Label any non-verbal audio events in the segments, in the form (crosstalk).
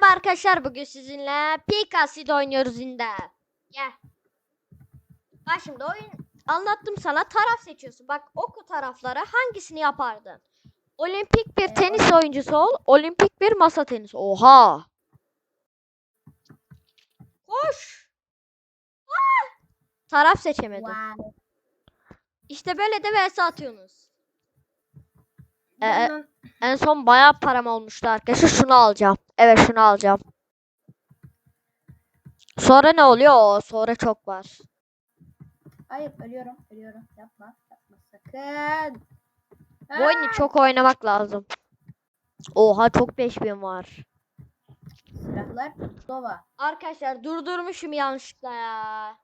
Merhaba arkadaşlar bugün sizinle Picasso'da oynuyoruz yine. Gel. Bak şimdi oyun anlattım sana taraf seçiyorsun. Bak oku taraflara hangisini yapardın? Olimpik bir Ee, tenis oyuncusu ol, olimpik bir masa tenisi. Oha. Koş. Ah! Taraf seçemedim. Wow. İşte böyle de vs atıyorsunuz. Ee, Bunun- En son bayağı param olmuştu arkadaşlar. Şunu alacağım. Evet şunu alacağım. Sonra ne oluyor? Oo, sonra çok var. Hayır ölüyorum ölüyorum. Yapma yapma sakın. Bu oyunu çok oynamak lazım. Oha çok 5000 var. Silahlar Dova. Arkadaşlar durdurmuşum yanlışlıkla ya.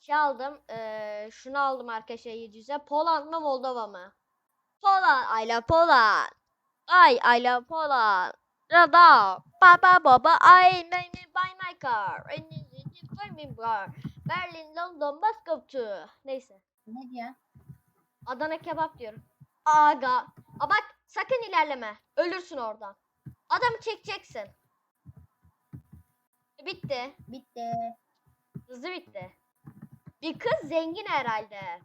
Şey aldım. eee, şunu aldım arkadaşlar 700'e. Poland mı Moldova mı? Poland. I love Poland. Ay I love Poland. Rada. Baba baba. I may me buy my car. I need to buy me car. Berlin, London, to. Neyse. Ne diyor? Adana kebap diyorum. Aga. A bak sakın ilerleme. Ölürsün oradan. Adamı çekeceksin. Bitti. Bitti. Hızlı bitti. Bir kız zengin herhalde.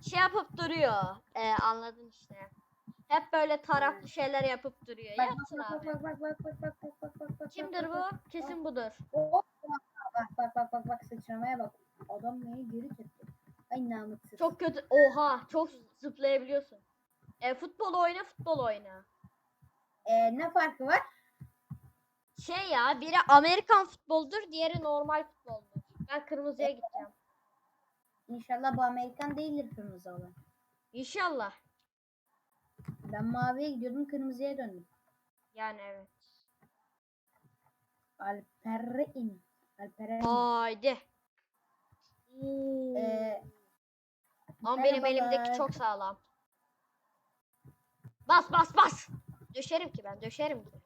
Şey yapıp duruyor. Ee, anladın işte. Hep böyle taraflı şeyler yapıp duruyor. Bak Yapsın bak abi. bak bak bak bak bak bak bak bak bak. Kimdir bak, bak. bu? Kesin budur. Hop, Bak bak bak bak bak sıçramaya bak. Adam beni geri çekti. Ay namussuz. Çok kötü. Oha çok zıplayabiliyorsun. E, futbol oyna futbol oyna. Ee, ne farkı var? Şey ya biri Amerikan futboldur diğeri normal futboldur. Ben kırmızıya gideceğim. İnşallah bu Amerikan değildir kırmızı olan. İnşallah. Ben maviye gidiyordum kırmızıya döndüm. Yani evet. Alperin. Alperin. Haydi. Ee, Ama benim elimdeki çok sağlam. Bas bas bas. Düşerim ki ben düşerim ki.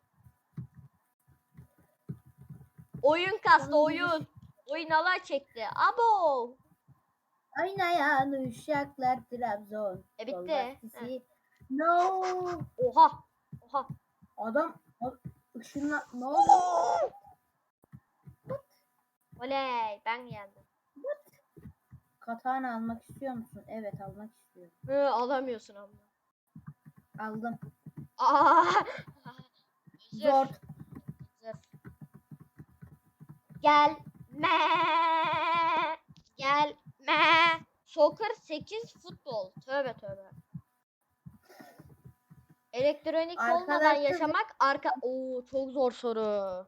Oyun kastı oyun. Oyun alay çekti. Abo. Oynayan uşaklar Trabzon. E, bitti. No. Oha. Oha. Adam ışınla ne oldu? Oley ben geldim. Katana almak istiyor musun? Evet almak istiyorum. Hı, alamıyorsun ama. Aldım. Aa. (laughs) Zor. Zır. Gelme. Gelme. Soccer 8 futbol. Tövbe tövbe. Elektronik olmadan yaşamak arka Oo çok zor soru.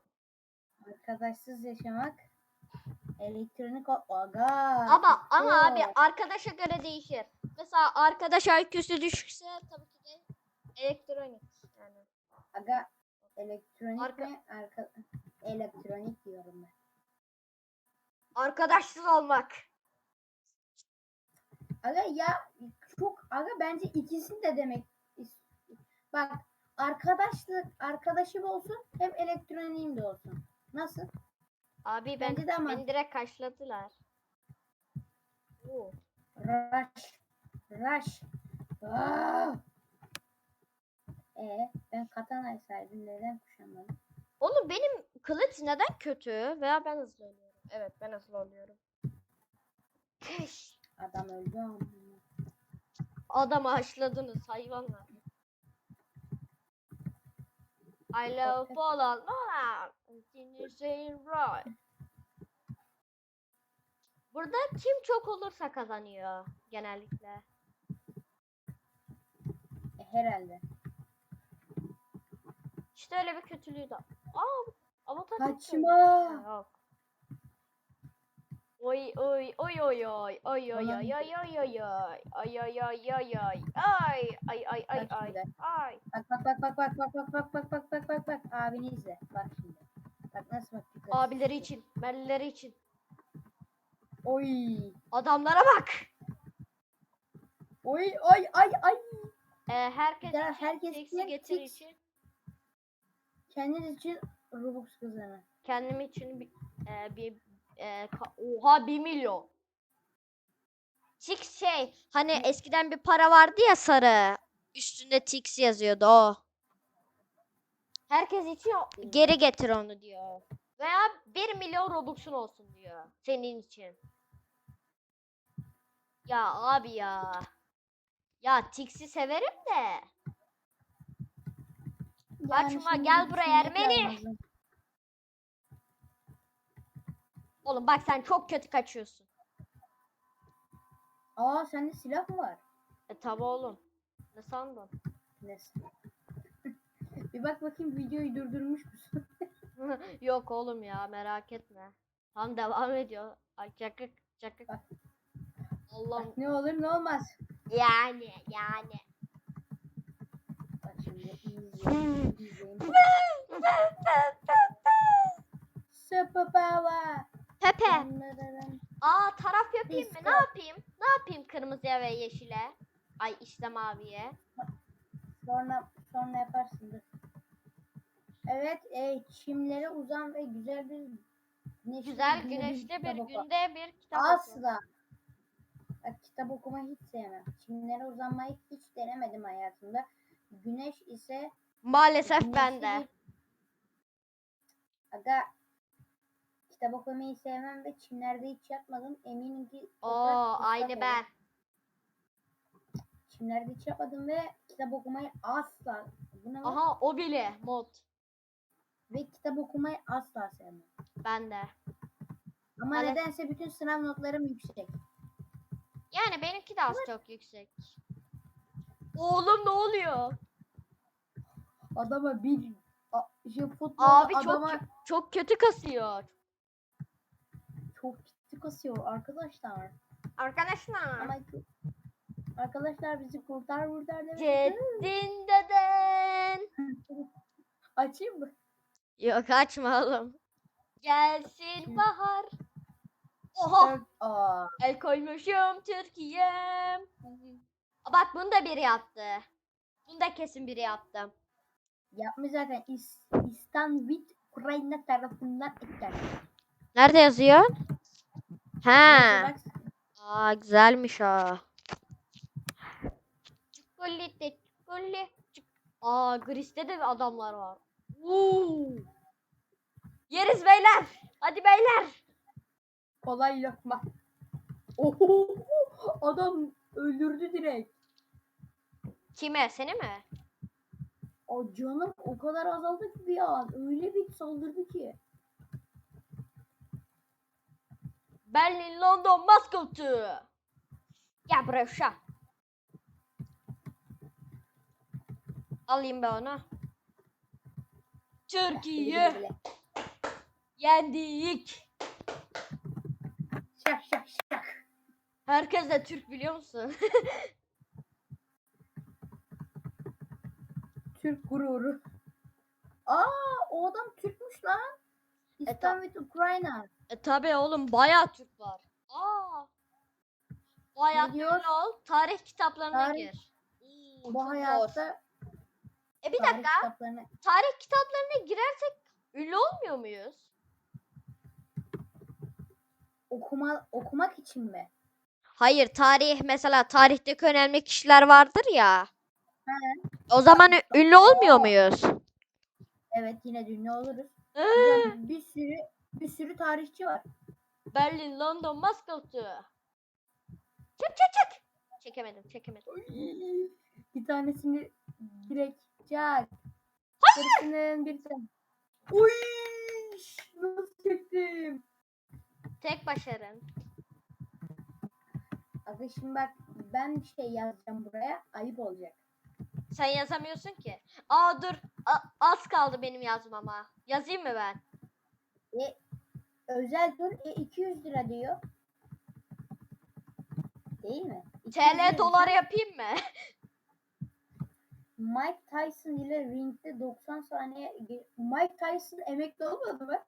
Arkadaşsız yaşamak. Elektronik o- aga. Ama ama abi zor. arkadaşa göre değişir. Mesela arkadaş IQ'su düşükse tabii ki de elektronik yani. Aga elektronik Arka- mi? Arka elektronik diyorum ben. Arkadaşsız olmak. Aga ya çok aga bence ikisini de demek. Bak arkadaşlık arkadaşım olsun hem elektroniğim de olsun. Nasıl? Abi ben Bence de ama- beni direkt karşıladılar. Oo. Rush. Rush. Ah! E ben katana saydım neden kuşanmadım? Oğlum benim kılıç neden kötü? Veya ben hızlı oluyorum. Evet ben hızlı oluyorum. Keş. Adam öldü ama. Adamı haşladınız hayvanlar. I love. Poland. Continue saying right. Burada kim çok olursa kazanıyor genellikle. E, herhalde. İşte öyle bir kötülüğü de. Aa, avatar. Kaçma. Yok. Oy oy oy oy oy oy oy Bana oy bir- oy oy oy oy ay ay ay ay ay ay ay ay Bak Bak bak bak bak bak bak bak bak bak bak bak bak abini izle. Bak şimdi. Bak nasıl bak. abileri için bellileri için Oy. adamlara bak Oy ay ay ay. ee, herkes için herkes seksi getir için Kendiniz için Robux kazanın. kendim için bir, e, bir e, oha 1 milyon Tix şey hani eskiden bir para vardı ya sarı üstünde Tix yazıyordu o Herkes için geri getir onu diyor. Veya 1 milyon Robux'un olsun diyor. Senin için. Ya abi ya. Ya Tix'i severim de. Kaçma, şimdi gel buraya Ermeni. lazım. Oğlum bak sen çok kötü kaçıyorsun. Aa sende silah mı var? E tabi oğlum. Ne sandın? Neyse. (laughs) Bir bak bakayım videoyu durdurmuş musun? (laughs) Yok oğlum ya merak etme. Tam devam ediyor. Ay çakık çakık. Allah'ım Bak ne olur ne olmaz. yani yani. Bak şimdi (laughs) izleyin. Superpower. Dın Aa taraf yapayım mı? Ne yapayım? Ne yapayım kırmızıya ve yeşile? Ay işte maviye. Sonra sonra yaparsın dur. Evet, e, çimlere uzan ve güzel bir güneşli, Güzel günde güneşli bir oku. günde bir kitap. Asla. Bak, kitap okumayı hiç sevmem. Çimlere uzanmayı hiç denemedim hayatımda. Güneş ise Maalesef güneşli ben de. bir- Aga kitap okumayı sevmem ve çimlerde hiç yatmadım. Eminim ki Oo toprak ıslak aynı olur. ben. Çimlerde hiç yapmadım ve kitap okumayı asla. Bu ne lan? Aha o bile mod. Ve kitap okumayı asla sevmem. Ben de. Ama Maalesef- nedense bütün sınav notlarım yüksek. Yani benimki de az çok yüksek. Oğlum ne oluyor? Adama bir a- şey, futbolda Abi çok adama çok kötü kasıyor. Çok ciddi kasıyor arkadaşlar. Arkadaşlar. Ama arkadaşlar bizi kurtar kurtar demek. Ceddin deden. (laughs) Açayım mı? Yok açma oğlum. Gelsin bahar. Oha Aa, el koymuşum Türkiye'm. Bak bunu da biri yaptı. Bunu da kesin biri yaptı. yapmış zaten İs İstanbul Ukrayna tarafından eklenmiş. Nerede yazıyor? He. Aa güzelmiş o. Çikolata çikolata. çik- Aa Gris'te de adamlar var. Uuu. Yeriz beyler. Hadi beyler. kolay lokma. Oho, adam öldürdü direkt. Kime? Seni mi? O canım o kadar azaldı ki bir an. Öyle bir saldırdı ki. Berlin, London, Moskova. Gel buraya. Alayım ben onu. Türkiye yendik. Şak şak şak. Herkes de Türk biliyor musun? (laughs) Türk gururu. Aa o adam Türkmüş lan. Ta- İstanbul Ukrayna. e tabi oğlum bayağı Türk var. Aa. Diyor? ünlü ol. Tarih kitaplarına Tarih- gir. Oo, çok Bu zor. hayatta E bir tarih dakika. kitaplarına Tarih kitaplarına girersek ünlü olmuyor muyuz? okuma okumak için mi? Hayır tarih mesela tarihteki önemli kişiler vardır ya. O zaman ünlü olmuyor muyuz? Evet yine ünlü oluruz. Ee, bir sürü bir sürü tarihçi var. Berlin, London, Moskova. Çek çek çek. Çekemedim çekemedim. Bir tanesini direkt çak. Gerisinin bir tane. Uy! Nasıl çektim? Tek başarın. Aga şimdi bak ben bir şey yazacağım buraya ayıp olacak. Sen yazamıyorsun ki. Aa dur. Az kaldı benim yazmama. Yazayım mı ben? E, özel tur e, 200 lira diyor. Değil mi? 200 lira TL dolar yapayım mı? (laughs) Mike Tyson ile ringde 90 saniye Mike Tyson emekli olmadı mı?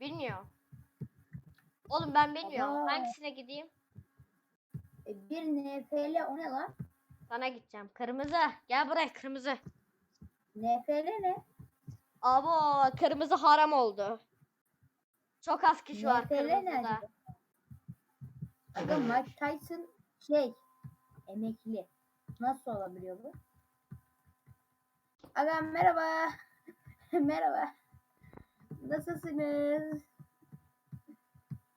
Bilmiyorum. Oğlum ben bilmiyorum. Aba. Hangisine gideyim? E, bir NFL o ne lan? Sana gideceğim. Kırmızı. Gel buraya kırmızı. NFL ne? Abo kırmızı haram oldu. Çok az kişi var NFL kırmızıda. Aga Mike Tyson şey emekli. Nasıl olabiliyor bu? Aga merhaba. (laughs) Merhaba. Nasılsınız?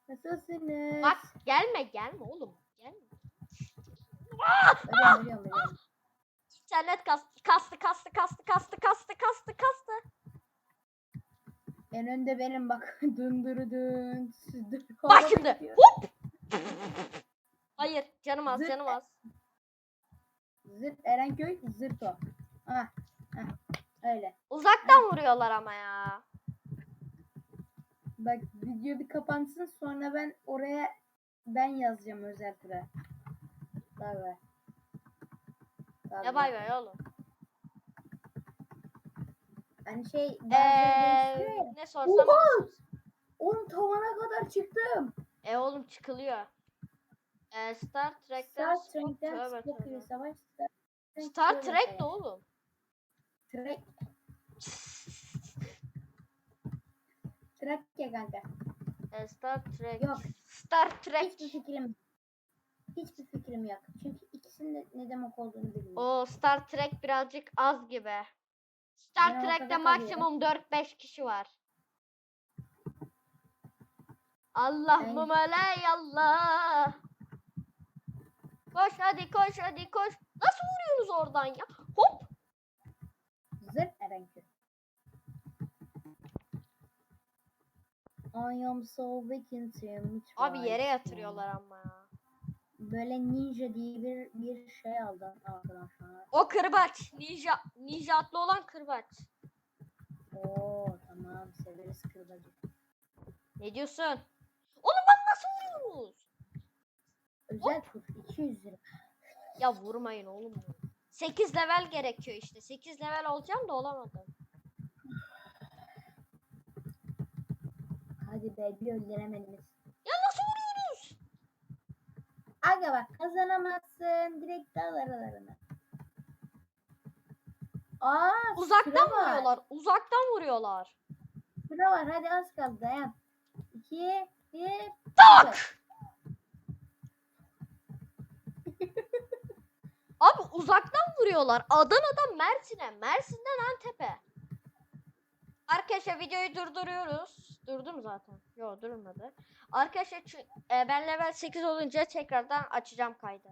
Nasılsınız? Bak gelme gelme oğlum. Gelme. Ölüyorum, ölüyorum, ölüyorum. İnternet kastı, kastı, kastı, kastı, kastı, kastı, kastı, kastı. En önde benim bak. Dındırı (laughs) dın. süzdürü. Bak şimdi. Hop. Hayır, canım az, Zırt. canım e- az. Zırt Erenköy, zırt o. Ah, ah, öyle. Uzaktan vuruyorlar ama ya. Bak video bir kapansın sonra ben oraya ben yazacağım özel tura. Bay. Ya bay bay oğlum. Hani şey ya. ne sorsam Oha! onu sor. Oğlum tavana kadar çıktım. E oğlum çıkılıyor. E, Star Trek'ten Star Trek'ten Tövbe savaş. Star Trek Star Trek şey. de oğlum. Trek. Trek ya kanka. E, Star Trek. Yok. Star Trek. Hiçbir fikrim Hiçbir fikrim yok. Çünkü ikisinin de ne demek olduğunu bilmiyorum. O Star Trek birazcık az gibi. Star Ben Trek'te maksimum 4-5 kişi var. Allah Ben- mumeley Allah. Koş hadi koş hadi koş. Nasıl vuruyorsunuz oradan ya? Hop. Zırt Erenköy. I am so weak in Abi yere yatırıyorlar ama ya. Böyle ninja diye bir bir şey aldım arkadaşlar. O kırbaç. Ninja, ninja atlı olan kırbaç. Oo tamam severiz kırbacı. Ne diyorsun? Oğlum bak nasıl vuruyorsunuz? Özel tur 200 lira. Ya vurmayın oğlum. 8 level gerekiyor işte. 8 level olacağım da olamadım. Hadi be bir öldüremediniz. Aga bak kazanamazsın. Direkt dal aralarına. Aa Uzaktan var. vuruyorlar. Uzaktan vuruyorlar. Süre var hadi az kaldı dayan. 2 1 Tak! (laughs) Abi uzaktan vuruyorlar. Adana'dan Mersin'e, Mersin'den Antep'e. Arkadaşlar videoyu durduruyoruz. Durdum zaten. Yok durmadı. Arkadaşlar e, ben level 8 olunca tekrardan açacağım kaydı.